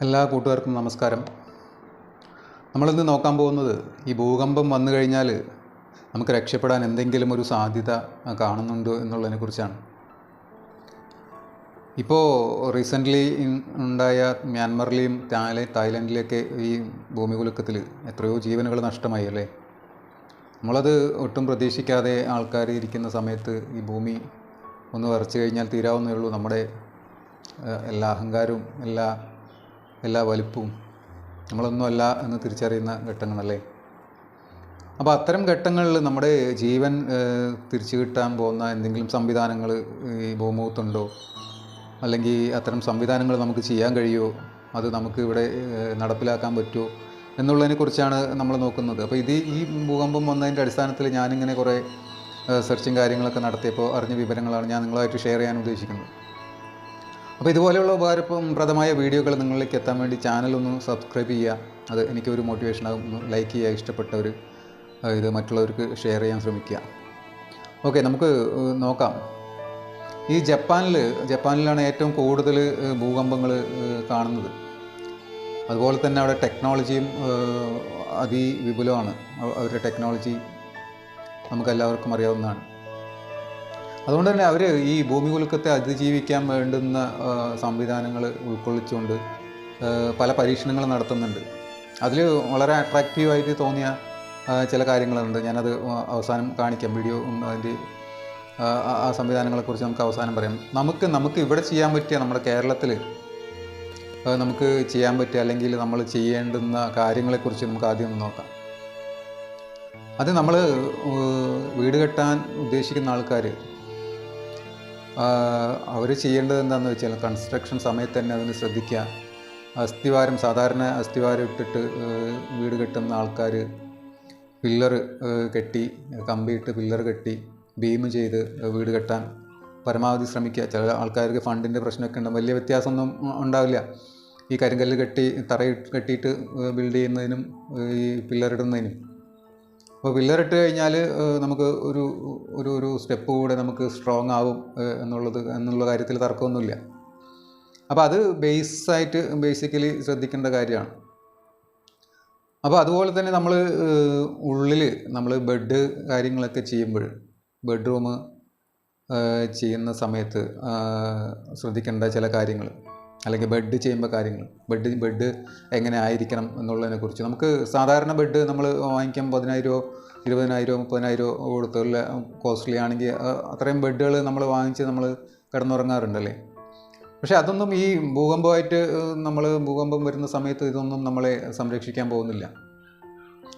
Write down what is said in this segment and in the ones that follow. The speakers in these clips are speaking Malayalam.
എല്ലാ കൂട്ടുകാർക്കും നമസ്കാരം. നമ്മളിന്ന് നോക്കാൻ പോകുന്നത് ഈ ഭൂകമ്പം വന്നു കഴിഞ്ഞാൽ നമുക്ക് രക്ഷപ്പെടാൻ എന്തെങ്കിലും ഒരു സാധ്യത കാണുന്നുണ്ടോ എന്നുള്ളതിനെക്കുറിച്ചാണ് ഇപ്പോൾ റീസെന്റ്ലി ഉണ്ടായ മ്യാൻമറിലെയും തായ്ല തായ്ലൻഡിലെയൊക്കെ ഈ ഭൂമികുലുക്കത്തിൽ എത്രയോ ജീവനുകൾ നഷ്ടമായി അല്ലേ? നമ്മളത് ഒട്ടും പ്രതീക്ഷിക്കാതെ ആൾക്കാർ ഇരിക്കുന്ന സമയത്ത് ഈ ഭൂമി ഒന്ന് വരച്ചു കഴിഞ്ഞാൽ തീരാവുന്നേ ഉള്ളൂ. നമ്മുടെ എല്ലാ അഹങ്കാരവും എല്ലാ എല്ലാ വലിപ്പവും നമ്മളൊന്നുമല്ല എന്ന് തിരിച്ചറിയുന്ന ഘട്ടങ്ങളല്ലേ? അപ്പോൾ അത്തരം ഘട്ടങ്ങളിൽ നമ്മുടെ ജീവൻ തിരിച്ചു കിട്ടാൻ പോകുന്ന എന്തെങ്കിലും സംവിധാനങ്ങൾ ഈ ഭൂമുഖത്തുണ്ടോ? അല്ലെങ്കിൽ അത്തരം സംവിധാനങ്ങൾ നമുക്ക് ചെയ്യാൻ കഴിയുമോ? അത് നമുക്ക് ഇവിടെ നടപ്പിലാക്കാൻ പറ്റുമോ? എന്നുള്ളതിനെക്കുറിച്ചാണ് നമ്മൾ നോക്കുന്നത്. അപ്പോൾ ഇത് ഈ ഭൂകമ്പം വന്നതിന്റെ അടിസ്ഥാനത്തിൽ ഞാനിങ്ങനെ കുറേ സെർച്ചും കാര്യങ്ങളൊക്കെ നടത്തിയപ്പോൾ അറിഞ്ഞ വിവരങ്ങളാണ് ഞാൻ നിങ്ങളുമായിട്ട് ഷെയർ ചെയ്യാൻ ഉദ്ദേശിക്കുന്നത്. അപ്പോൾ ഇതുപോലെയുള്ള ഉപകാരപ്രദമായ വീഡിയോകൾ നിങ്ങളിലേക്ക് എത്താൻ വേണ്ടി ചാനൽ ഒന്ന് സബ്സ്ക്രൈബ് ചെയ്യുക. അത് എനിക്കൊരു മോട്ടിവേഷനാകും ഒന്ന് ലൈക്ക് ചെയ്യുക ഇഷ്ടപ്പെട്ടവർ ഇത് മറ്റുള്ളവർക്ക് ഷെയർ ചെയ്യാൻ ശ്രമിക്കുക. ഓക്കെ നമുക്ക് നോക്കാം. ഈ ജപ്പാനിൽ ജപ്പാനിലാണ് ഏറ്റവും കൂടുതൽ ഭൂകമ്പങ്ങൾ കാണുന്നത്. അതുപോലെ തന്നെ അവിടെ ടെക്നോളജിയും അതിവിപുലമാണ്. അവരുടെ ടെക്നോളജി നമുക്കെല്ലാവർക്കും അറിയാവുന്നതാണ്. അതുകൊണ്ട് തന്നെ അവർ ഈ ഭൂമി കുലുക്കത്തെ അതിജീവിക്കാൻ വേണ്ടുന്ന സംവിധാനങ്ങൾ ഉൾക്കൊള്ളിച്ചുകൊണ്ട് പല പരീക്ഷണങ്ങളും നടത്തുന്നുണ്ട്. അതിൽ വളരെ അട്രാക്റ്റീവായിട്ട് തോന്നിയ ചില കാര്യങ്ങളുണ്ട്. ഞാനത് അവസാനം കാണിക്കാം. വീഡിയോ അതിന്റെ ആ സംവിധാനങ്ങളെക്കുറിച്ച് നമുക്ക് അവസാനം പറയാം. നമുക്ക് നമുക്ക് ഇവിടെ ചെയ്യാൻ പറ്റിയ നമ്മുടെ കേരളത്തിൽ നമുക്ക് ചെയ്യാൻ പറ്റിയ അല്ലെങ്കിൽ നമ്മൾ ചെയ്യേണ്ടുന്ന കാര്യങ്ങളെക്കുറിച്ച് നമുക്ക് ആദ്യം ഒന്ന് നോക്കാം. അത് നമ്മൾ വീട് കെട്ടാൻ ഉദ്ദേശിക്കുന്ന ആൾക്കാർ അവർ ചെയ്യേണ്ടത് എന്താണെന്ന് വെച്ചാൽ കൺസ്ട്രക്ഷൻ സമയത്ത് തന്നെ അതിന് ശ്രദ്ധിക്കുക. അസ്ഥിവാരം സാധാരണ അസ്ഥിവാരം ഇട്ടിട്ട് വീട് കെട്ടുന്ന ആൾക്കാർ പില്ലർ കെട്ടി കമ്പിയിട്ട് പില്ലർ കെട്ടി ബീം ചെയ്ത് വീട് കെട്ടാൻ പരമാവധി ശ്രമിക്കുക. ചില ആൾക്കാർക്ക് ഫണ്ടിന്റെ പ്രശ്നമൊക്കെ ഉണ്ടാകും വലിയ വ്യത്യാസമൊന്നും ഉണ്ടാവില്ല. ഈ കരിങ്കല്ല് കെട്ടി തറ കെട്ടിയിട്ട് ബിൽഡ് ചെയ്യുന്നതിനും ഈ പില്ലർ ഇടുന്നതിനും അപ്പോൾ പില്ലറിട്ട് കഴിഞ്ഞാൽ നമുക്ക് ഒരു ഒരു ഒരു സ്റ്റെപ്പ് കൂടെ നമുക്ക് സ്ട്രോങ് ആവും എന്നുള്ളത് എന്നുള്ള കാര്യത്തിൽ തർക്കമൊന്നുമില്ല. അപ്പോൾ അത് ബേസായിട്ട് ബേസിക്കലി ശ്രദ്ധിക്കേണ്ട കാര്യമാണ്. അപ്പോൾ അതുപോലെ തന്നെ നമ്മൾ ഉള്ളിൽ നമ്മൾ ബെഡ് കാര്യങ്ങളൊക്കെ ചെയ്യുമ്പോൾ ബെഡ്റൂം ചെയ്യുന്ന സമയത്ത് ശ്രദ്ധിക്കേണ്ട ചില കാര്യങ്ങൾ. അല്ലെങ്കിൽ ബെഡ് ചെയ്യുമ്പോൾ കാര്യങ്ങൾ. ബെഡ് ബെഡ് എങ്ങനെ ആയിരിക്കണം എന്നുള്ളതിനെക്കുറിച്ച് നമുക്ക് സാധാരണ ബെഡ് നമ്മൾ വാങ്ങിക്കാൻ പതിനായിരമോ ഇരുപതിനായിരമോ മുപ്പതിനായിരമോ കൊടുത്തുള്ള കോസ്റ്റ്ലി ആണെങ്കിൽ അത്രയും ബെഡുകൾ നമ്മൾ വാങ്ങിച്ച് നമ്മൾ കിടന്നുറങ്ങാറുണ്ടല്ലേ? പക്ഷേ അതൊന്നും ഈ ഭൂകമ്പമായിട്ട് നമ്മൾ ഭൂകമ്പം വരുന്ന സമയത്ത് ഇതൊന്നും നമ്മളെ സംരക്ഷിക്കാൻ പോകുന്നില്ല.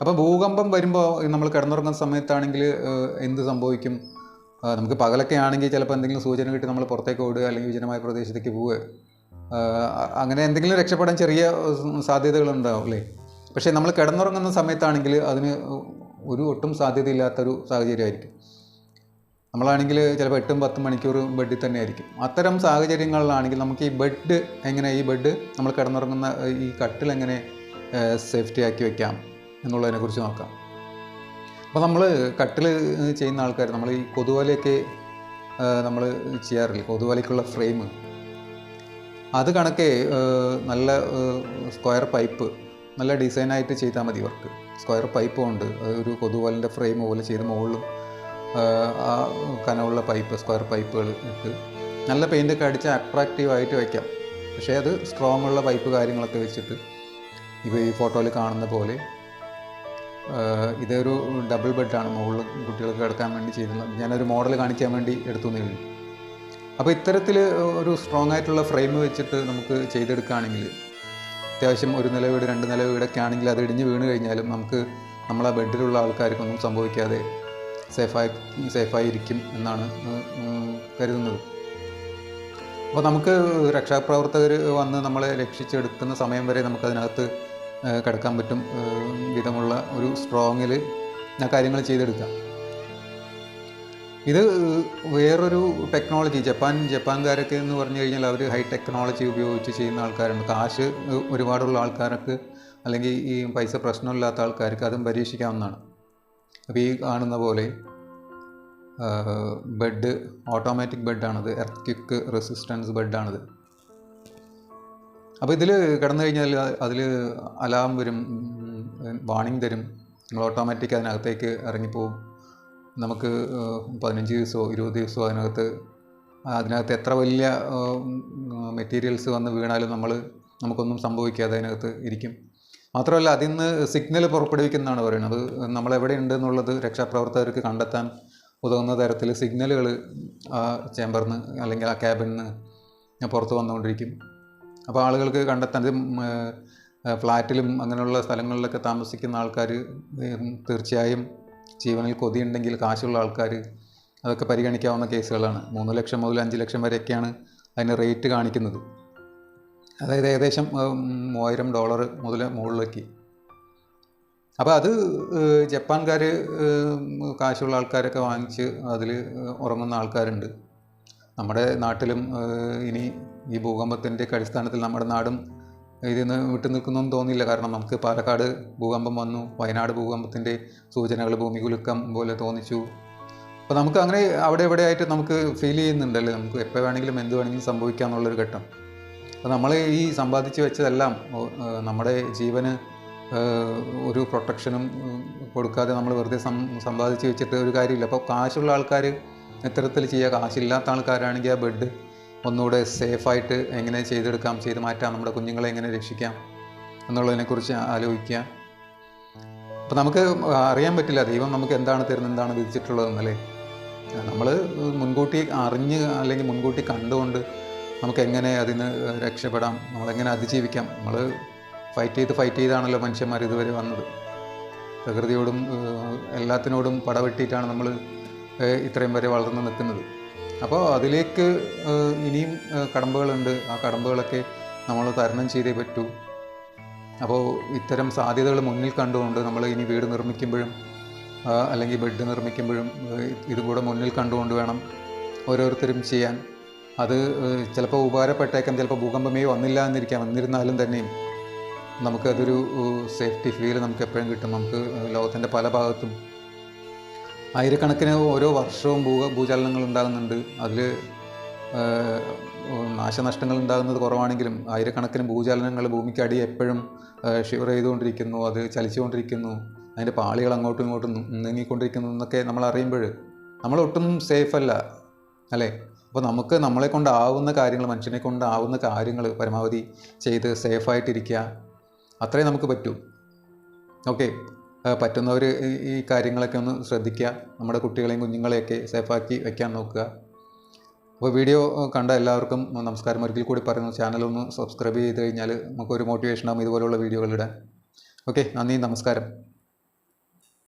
അപ്പോൾ ഭൂകമ്പം വരുമ്പോൾ നമ്മൾ കിടന്നുറങ്ങുന്ന സമയത്താണെങ്കിൽ എന്ത് സംഭവിക്കും? നമുക്ക് പകലൊക്കെ ആണെങ്കിൽ ചിലപ്പോൾ എന്തെങ്കിലും സൂചന കിട്ടി നമ്മൾ പുറത്തേക്ക് ഓടുക അല്ലെങ്കിൽ വിജനമായ പ്രദേശത്തേക്ക് പോവുക. അങ്ങനെ എന്തെങ്കിലും രക്ഷപ്പെടാൻ ചെറിയ സാധ്യതകളുണ്ടാവില്ലേ പക്ഷേ നമ്മൾ കിടന്നുറങ്ങുന്ന സമയത്താണെങ്കിൽ അതിന് ഒരു ഒട്ടും സാധ്യതയില്ലാത്തൊരു സാഹചര്യമായിരിക്കും. നമ്മളാണെങ്കിൽ ചിലപ്പോൾ എട്ടും പത്തും മണിക്കൂർ ബെഡിൽ തന്നെ ആയിരിക്കും. അത്തരം സാഹചര്യങ്ങളിലാണെങ്കിൽ നമുക്ക് ഈ ബെഡ് എങ്ങനെ ഈ ബെഡ് നമ്മൾ കിടന്നുറങ്ങുന്ന ഈ കട്ടിൽ എങ്ങനെ സേഫ്റ്റി ആക്കി വെക്കാം എന്നുള്ളതിനെക്കുറിച്ച് നോക്കാം. അപ്പോൾ നമ്മൾ കട്ടിൽ ചെയ്യുന്ന ആൾക്കാർ നമ്മൾ ഈ കൊതുവലയൊക്കെ നമ്മൾ ചെയ്യാറില്ല? കൊതുവലയ്ക്കുള്ള ഫ്രെയിം അത് കണക്കെ നല്ല സ്ക്വയർ പൈപ്പ് നല്ല ഡിസൈനായിട്ട് ചെയ്താൽ മതി വർക്ക്. സ്ക്വയർ പൈപ്പ് ഉണ്ട്. ഒരു കൊതുവലിന്റെ ഫ്രെയിം പോലെ ചെയ്ത് മുകളിലും ആ കനമുള്ള പൈപ്പ് സ്ക്വയർ പൈപ്പുകൾ ഇട്ട് നല്ല പെയിന്റൊക്കെ അടിച്ച് അട്രാക്റ്റീവ് ആയിട്ട് വയ്ക്കാം പക്ഷേ അത് സ്ട്രോങ് ഉള്ള പൈപ്പ് കാര്യങ്ങളൊക്കെ വെച്ചിട്ട് ഇപ്പോൾ ഈ ഫോട്ടോയിൽ കാണുന്ന പോലെ ഇതൊരു ഡബിൾ ബെഡാണ്. മുകളിൽ കുട്ടികൾക്ക് കിടക്കാൻ വേണ്ടി ചെയ്തിട്ടുള്ളത് ഞാനൊരു മോഡൽ കാണിക്കാൻ വേണ്ടി എടുത്തു ഉള്ളൂ അപ്പോൾ ഇത്തരത്തിൽ ഒരു സ്ട്രോങ് ആയിട്ടുള്ള ഫ്രെയിം വെച്ചിട്ട് നമുക്ക് ചെയ്തെടുക്കുകയാണെങ്കിൽ അത്യാവശ്യം ഒരു നില വീട് രണ്ട് നില വീടൊക്കെ ആണെങ്കിൽ അത് ഇടിഞ്ഞ് വീണ് കഴിഞ്ഞാലും നമുക്ക് നമ്മളെ ബെഡിലുള്ള ആൾക്കാർക്കൊന്നും സംഭവിക്കാതെ സേഫായി സേഫായി ഇരിക്കും എന്നാണ് കരുതുന്നത്. അപ്പോൾ നമുക്ക് രക്ഷാപ്രവർത്തകർ വന്ന് നമ്മളെ രക്ഷിച്ചെടുക്കുന്ന സമയം വരെ നമുക്കതിനകത്ത് കിടക്കാൻ പറ്റും വിധമുള്ള ഒരു സ്ട്രോങ്ങിൽ കാര്യങ്ങൾ ചെയ്തെടുക്കാം. ഇത് വേറൊരു ടെക്നോളജി ജപ്പാൻ ജപ്പാൻകാരൊക്കെ എന്ന് പറഞ്ഞു കഴിഞ്ഞാൽ അവർ ഹൈ ടെക്നോളജി ഉപയോഗിച്ച് ചെയ്യുന്ന ആൾക്കാരുണ്ട് കാശ് ഒരുപാടുള്ള ആൾക്കാർക്ക് അല്ലെങ്കിൽ ഈ പൈസ പ്രശ്നമില്ലാത്ത ആൾക്കാർക്ക് അതും പരീക്ഷിക്കാവുന്നതാണ്. അപ്പോൾ ഈ കാണുന്ന പോലെ ബെഡ് ഓട്ടോമാറ്റിക് ബെഡാണത് എർത്ത് ക്വിക്ക് റെസിസ്റ്റൻസ് ബെഡാണത് അപ്പോൾ ഇതിൽ കിടന്നു കഴിഞ്ഞാൽ അതിൽ അലാം വരും വാണിംഗ് തരും. നിങ്ങൾ ഓട്ടോമാറ്റിക് അതിനകത്തേക്ക് ഇറങ്ങിപ്പോവും. നമുക്ക് പതിനഞ്ച് ദിവസമോ ഇരുപത് ദിവസമോ അതിനകത്ത് അതിനകത്ത് എത്ര വലിയ മെറ്റീരിയൽസ് വന്ന് വീണാലും നമ്മൾ നമുക്കൊന്നും സംഭവിക്കാതെ അതിനകത്ത് ഇരിക്കും. മാത്രമല്ല അതിൽ നിന്ന് സിഗ്നൽ പുറപ്പെടുവിക്കുന്നതാണ് പറയുന്നത്. നമ്മൾ എവിടെ ഉണ്ട് എന്നുള്ളത് രക്ഷാപ്രവർത്തകർക്ക് കണ്ടെത്താൻ ഉതകുന്ന തരത്തിൽ സിഗ്നലുകൾ ആ ചേമ്പറിൽ നിന്ന് അല്ലെങ്കിൽ ആ ക്യാബിൽ നിന്ന് പുറത്ത് വന്നുകൊണ്ടിരിക്കും. അപ്പോൾ ആളുകൾക്ക് കണ്ടെത്താൻ ഫ്ലാറ്റിലും അങ്ങനെയുള്ള സ്ഥലങ്ങളിലൊക്കെ താമസിക്കുന്ന ആൾക്കാർ തീർച്ചയായും ജീവനിൽ കൊതിയുണ്ടെങ്കിൽ കാശുള്ള ആൾക്കാർ അതൊക്കെ പരിഗണിക്കാവുന്ന കേസുകളാണ്. മൂന്ന് ലക്ഷം മുതൽ അഞ്ച് ലക്ഷം വരെയൊക്കെയാണ് അതിന് റേറ്റ് കാണിക്കുന്നത്. അതായത് ഏകദേശം മൂവായിരം ഡോളർ മുതൽ മുകളിലേക്ക്. അപ്പോൾ അത് ജപ്പാൻകാർ കാശുള്ള ആൾക്കാരൊക്കെ വാങ്ങിച്ച് അതിൽ ഉറങ്ങുന്ന ആൾക്കാരുണ്ട്. നമ്മുടെ നാട്ടിലും ഇനി ഈ ഭൂകമ്പത്തിന്റെ അടിസ്ഥാനത്തിൽ നമ്മുടെ നാടും ഇതിൽ നിന്ന് വിട്ടു നിൽക്കുന്നൊന്നും തോന്നില്ല കാരണം നമുക്ക് പാലക്കാട് ഭൂകമ്പം വന്നു. വയനാട് ഭൂകമ്പത്തിന്റെ സൂചനകൾ ഭൂമികുലുക്കം പോലെ തോന്നിച്ചു. അപ്പോൾ നമുക്ക് അങ്ങനെ അവിടെ എവിടെ ആയിട്ട് നമുക്ക് ഫീൽ ചെയ്യുന്നുണ്ടല്ലേ? നമുക്ക് എപ്പോൾ വേണമെങ്കിലും എന്ത് വേണമെങ്കിലും സംഭവിക്കാം എന്നുള്ളൊരു ഘട്ടം. അപ്പോൾ നമ്മൾ ഈ സമ്പാദിച്ച് വെച്ചതെല്ലാം നമ്മുടെ ജീവന് ഒരു പ്രൊട്ടക്ഷനും കൊടുക്കാതെ നമ്മൾ വെറുതെ സമ്പാദിച്ച് വെച്ചിട്ട് ഒരു കാര്യമില്ല. അപ്പോൾ കാശുള്ള ആൾക്കാർ ഇത്തരത്തിൽ ചെയ്യുക കാശില്ലാത്ത ആൾക്കാരാണെങ്കിൽ ആ ബെഡ് ഒന്നുകൂടെ സേഫായിട്ട് എങ്ങനെ ചെയ്തെടുക്കാം ചെയ്ത് മാറ്റാം നമ്മുടെ കുഞ്ഞുങ്ങളെ എങ്ങനെ രക്ഷിക്കാം എന്നുള്ളതിനെക്കുറിച്ച് ആലോചിക്കുക. അപ്പം നമുക്ക് അറിയാൻ പറ്റില്ല ദൈവം നമുക്ക് എന്താണ് തരുന്നത് എന്താണ് വിധിച്ചിട്ടുള്ളതെന്നല്ലേ നമ്മൾ മുൻകൂട്ടി അറിഞ്ഞ് അല്ലെങ്കിൽ മുൻകൂട്ടി കണ്ടുകൊണ്ട് നമുക്ക് എങ്ങനെ അതിന് രക്ഷപ്പെടാം നമ്മളെങ്ങനെ അതിജീവിക്കാം. നമ്മൾ ഫൈറ്റ് ചെയ്ത് ഫൈറ്റ് ചെയ്താണല്ലോ മനുഷ്യന്മാർ ഇതുവരെ വന്നത്. പ്രകൃതിയോടും എല്ലാത്തിനോടും പടവെട്ടിയിട്ടാണ് നമ്മൾ ഇത്രയും വരെ വളർന്നു നിൽക്കുന്നത്. അപ്പോൾ അതിലേക്ക് ഇനിയും കടമ്പകളുണ്ട്. ആ കടമ്പകളൊക്കെ നമ്മൾ തരണം ചെയ്തേ പറ്റൂ. അപ്പോൾ ഇത്തരം സാധ്യതകൾ മുന്നിൽ കണ്ടുകൊണ്ട് നമ്മൾ ഇനി വീട് നിർമ്മിക്കുമ്പോഴും അല്ലെങ്കിൽ ബെഡ് നിർമ്മിക്കുമ്പോഴും ഇതും കൂടെ മുന്നിൽ കണ്ടുകൊണ്ട് വേണം ഓരോരുത്തരും ചെയ്യാൻ. അത് ചിലപ്പോൾ ഉപകാരപ്പെട്ടേക്കാം ചിലപ്പോൾ ഭൂകമ്പമേ വന്നില്ല എന്നിരിക്കാം. എന്നിരുന്നാലും തന്നെയും നമുക്കതൊരു സേഫ്റ്റി ഫീൽ നമുക്ക് എപ്പോഴും കിട്ടും. നമുക്ക് ലോകത്തിന്റെ പല ഭാഗത്തും ആയിരക്കണക്കിന് ഓരോ വർഷവും ഭൂ ഭൂചലനങ്ങൾ ഉണ്ടാകുന്നുണ്ട്. അതിൽ നാശനഷ്ടങ്ങൾ ഉണ്ടാകുന്നത് കുറവാണെങ്കിലും ആയിരക്കണക്കിന് ഭൂചലനങ്ങൾ ഭൂമിക്കടി എപ്പോഴും ഷിവർ ചെയ്തുകൊണ്ടിരിക്കുന്നു. അത് ചലിച്ചുകൊണ്ടിരിക്കുന്നു. അതിന്റെ പാളികൾ അങ്ങോട്ടും ഇങ്ങോട്ടും നീങ്ങിക്കൊണ്ടിരിക്കുന്നു എന്നൊക്കെ നമ്മൾ അറിയുമ്പോൾ നമ്മളൊട്ടും സേഫ് അല്ല അല്ലേ? അപ്പോൾ നമുക്ക് നമ്മളെ കൊണ്ടാവുന്ന കാര്യങ്ങൾ മനുഷ്യനെ കൊണ്ടാവുന്ന കാര്യങ്ങൾ പരമാവധി ചെയ്ത് സേഫായിട്ടിരിക്കുക അത്രേ നമുക്ക് പറ്റൂ. ഓക്കെ പറ്റുന്നവർ ഈ കാര്യങ്ങളൊക്കെ ഒന്ന് ശ്രദ്ധിക്കുക. നമ്മുടെ കുട്ടികളെയും കുഞ്ഞുങ്ങളെയൊക്കെ സേഫാക്കി വയ്ക്കാൻ നോക്കുക. അപ്പോൾ വീഡിയോ കണ്ട എല്ലാവർക്കും നമസ്കാരം. ഒരിക്കൽ കൂടി പറയുന്നു ചാനലൊന്ന് സബ്സ്ക്രൈബ് ചെയ്ത് കഴിഞ്ഞാൽ നമുക്കൊരു മോട്ടിവേഷൻ ആകും ഇതുപോലുള്ള വീഡിയോകൾ ഇടാൻ. ഓക്കെ നന്ദി നമസ്കാരം.